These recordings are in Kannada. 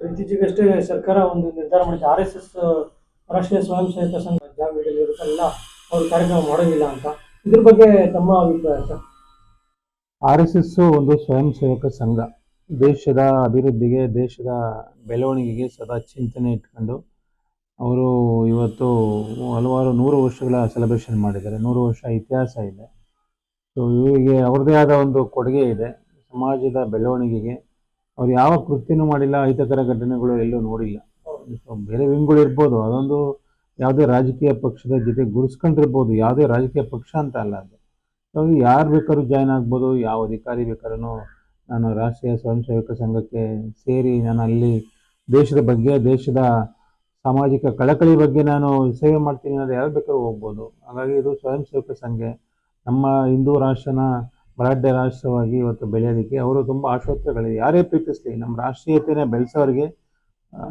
ಇತ್ತೀಚೆಗಷ್ಟೇ ಸರ್ಕಾರ ಒಂದು ನಿರ್ಧಾರ ಮಾಡಿದೆ. ಆರ್ ಎಸ್ ಎಸ್ ರಾಷ್ಟ್ರೀಯ ಸ್ವಯಂ ಸೇವಕ ಸಂಘ ಜಾಬ್ ಇರುತ್ತಲ್ಲ, ಅವರು ಕಾರ್ಯಕ್ರಮ ಮಾಡೋದಿಲ್ಲ ಅಂತ. ಇದ್ರ ಬಗ್ಗೆ ತಮ್ಮ ಅಭಿಪ್ರಾಯ ಸರ್ ಆರ್ ಎಸ್ ಎಸ್ ಒಂದು ಸ್ವಯಂ ಸೇವಕ ಸಂಘ. ದೇಶದ ಅಭಿವೃದ್ಧಿಗೆ, ದೇಶದ ಬೆಳವಣಿಗೆಗೆ ಸದಾ ಚಿಂತನೆ ಇಟ್ಕೊಂಡು ಅವರು ಇವತ್ತು ಹಲವಾರು ನೂರು ವರ್ಷಗಳ ಸೆಲೆಬ್ರೇಷನ್ ಮಾಡಿದ್ದಾರೆ. ನೂರು ವರ್ಷ ಇತಿಹಾಸ ಇದೆ. ಸೊ ಇವರಿಗೆ ಅವ್ರದ್ದೇ ಆದ ಒಂದು ಕೊಡುಗೆ ಇದೆ. ಸಮಾಜದ ಬೆಳವಣಿಗೆಗೆ ಅವ್ರು ಯಾವ ಕೃತ್ಯನೂ ಮಾಡಿಲ್ಲ ಅಹಿತಕರ ಘಟನೆಗಳು ಎಲ್ಲೂ ನೋಡಿಲ್ಲ. ಬೇರೆ ವಿಂಗ್ಗಳು ಇರ್ಬೋದು ಅದೊಂದು ಯಾವುದೇ ರಾಜಕೀಯ ಪಕ್ಷದ ಜೊತೆ ಗುರುಸ್ಕೊಂಡಿರ್ಬೋದು ಯಾವುದೇ ರಾಜಕೀಯ ಪಕ್ಷ ಅಂತ ಅಲ್ಲ ಅದು. ಸೊ ಯಾರು ಬೇಕಾದ್ರೂ ಜಾಯ್ನ್ ಆಗ್ಬೋದು ಯಾವ ಅಧಿಕಾರಿ ಬೇಕಾದ್ರೂ ನಾನು ರಾಷ್ಟ್ರೀಯ ಸ್ವಯಂ ಸೇವಕ ಸಂಘಕ್ಕೆ ಸೇರಿ ನಾನು ಅಲ್ಲಿ ದೇಶದ ಬಗ್ಗೆ ದೇಶದ ಸಾಮಾಜಿಕ ಕಳಕಳಿ ಬಗ್ಗೆ ನಾನು ಸೇವೆ ಮಾಡ್ತೀನಿ ಅನ್ನೋದು ಯಾರು ಬೇಕಾದ್ರೂ ಹೋಗ್ಬೋದು. ಹಾಗಾಗಿ ಇದು ಸ್ವಯಂ ಸೇವಕ ಸಂಘ ನಮ್ಮ ಹಿಂದೂ ರಾಷ್ಟ್ರನ ಬಲಾಢ್ಯ ರಾಷ್ಟ್ರವಾಗಿ ಇವತ್ತು ಬೆಳೆಯೋದಕ್ಕೆ ಅವರು ತುಂಬ ಆಶೋತ್ತರಗಳಿವೆ ಯಾರೇ ಪ್ರೀತಿಸಲಿ, ನಮ್ಮ ರಾಷ್ಟ್ರೀಯತೆನೇ ಬೆಳೆಸೋರಿಗೆ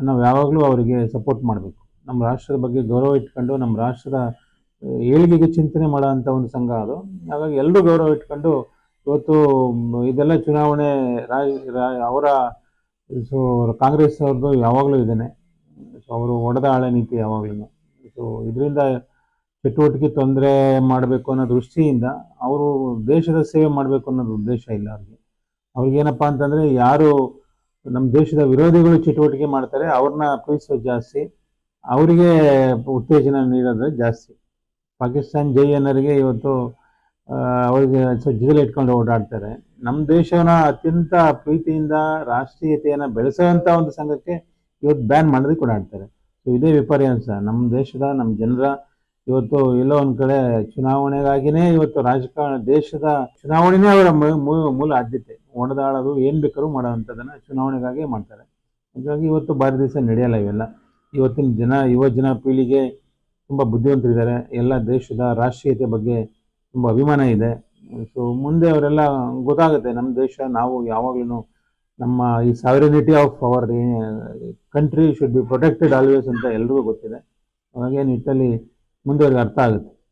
ನಾವು ಯಾವಾಗಲೂ ಅವರಿಗೆ ಸಪೋರ್ಟ್ ಮಾಡಬೇಕು. ನಮ್ಮ ರಾಷ್ಟ್ರದ ಬಗ್ಗೆ ಗೌರವ ಇಟ್ಕೊಂಡು, ನಮ್ಮ ರಾಷ್ಟ್ರದ ಏಳಿಗೆಗೆ ಚಿಂತನೆ ಮಾಡೋಂಥ ಒಂದು ಸಂಘ ಅದು. ಹಾಗಾಗಿ ಎಲ್ಲರೂ ಗೌರವ ಇಟ್ಕೊಂಡು ಇವತ್ತು ಇದೆಲ್ಲ ಚುನಾವಣೆ ಅವರ, ಸೊ, ಕಾಂಗ್ರೆಸ್ ಅವ್ರದ್ದು ಯಾವಾಗಲೂ ಇದ್ದೇನೆ ಸೊ, ಅವರು ಆಳೆ ನೀತಿ ಯಾವಾಗಲೂ ಸೊ, ಇದರಿಂದ ಚಟುವಟಿಕೆ ತೊಂದರೆ ಮಾಡಬೇಕು ಅನ್ನೋ ದೃಷ್ಟಿಯಿಂದ ಅವರು ದೇಶದ ಸೇವೆ ಮಾಡಬೇಕು ಅನ್ನೋದು ಉದ್ದೇಶ ಇಲ್ಲ ಅವ್ರಿಗೆ. ಅವ್ರಿಗೇನಪ್ಪ ಅಂತಂದರೆ ಯಾರು ನಮ್ಮ ದೇಶದ ವಿರೋಧಿಗಳು ಚಟುವಟಿಕೆ ಮಾಡ್ತಾರೆ, ಅವ್ರನ್ನ ಪ್ರೀತಿಸೋದು ಜಾಸ್ತಿ, ಅವರಿಗೆ ಉತ್ತೇಜನ ನೀಡೋದು ಜಾಸ್ತಿ. ಪಾಕಿಸ್ತಾನ್ ಜೈ ಅನ್ನೋರಿಗೆ ಇವತ್ತು ಅವರಿಗೆ ಸಜ್ಜದಲ್ಲಿ ಇಟ್ಕೊಂಡು ಓಡಾಡ್ತಾರೆ. ನಮ್ಮ ದೇಶನ ಅತ್ಯಂತ ಪ್ರೀತಿಯಿಂದ, ರಾಷ್ಟ್ರೀಯತೆಯನ್ನು ಬೆಳೆಸೋವಂಥ ಒಂದು ಸಂಘಕ್ಕೆ ಇವತ್ತು ಬ್ಯಾನ್ ಮಾಡೋದಕ್ಕೆ ಓಡಾಡ್ತಾರೆ ಸೊ ಇದೇ ವಿಪರ್ಯಾಸ. ನಮ್ಮ ದೇಶದ ನಮ್ಮ ಜನರ ಇವತ್ತು ಎಲ್ಲೋ ಒಂದು ಕಡೆ ಚುನಾವಣೆಗಾಗಿನೇ ಇವತ್ತು ರಾಜಕಾರಣ ದೇಶದ ಚುನಾವಣೆನೇ ಅವರ ಮೂಲ ಆದ್ಯತೆ. ಒಡೆದಾಡೋದು ಏನು ಬೇಕಾದ್ರೂ ಮಾಡೋವಂಥದ್ದನ್ನು ಚುನಾವಣೆಗಾಗಿ ಮಾಡ್ತಾರೆ. ಹಾಗಾಗಿ ಇವತ್ತು ಭಾರತ ದಿವಸ ನಡೆಯಲ್ಲ ಇವೆಲ್ಲ. ಇವತ್ತಿನ ಜನ, ಯುವ ಜನ ಪೀಳಿಗೆ ತುಂಬ ಬುದ್ಧಿವಂತರಿದ್ದಾರೆ. ಎಲ್ಲ ದೇಶದ ರಾಷ್ಟ್ರೀಯತೆ ಬಗ್ಗೆ ತುಂಬ ಅಭಿಮಾನ ಇದೆ. ಸೊ ಮುಂದೆ ಅವರೆಲ್ಲ ಗೊತ್ತಾಗುತ್ತೆ ನಮ್ಮ ದೇಶ, ನಾವು ಯಾವಾಗಲೂ ನಮ್ಮ ಈ sovereignty of our country should be protected always ಅಂತ ಎಲ್ರಿಗೂ ಗೊತ್ತಿದೆ. ಹಾಗೆ ನಿಟ್ಟಲ್ಲಿ mundo del artal.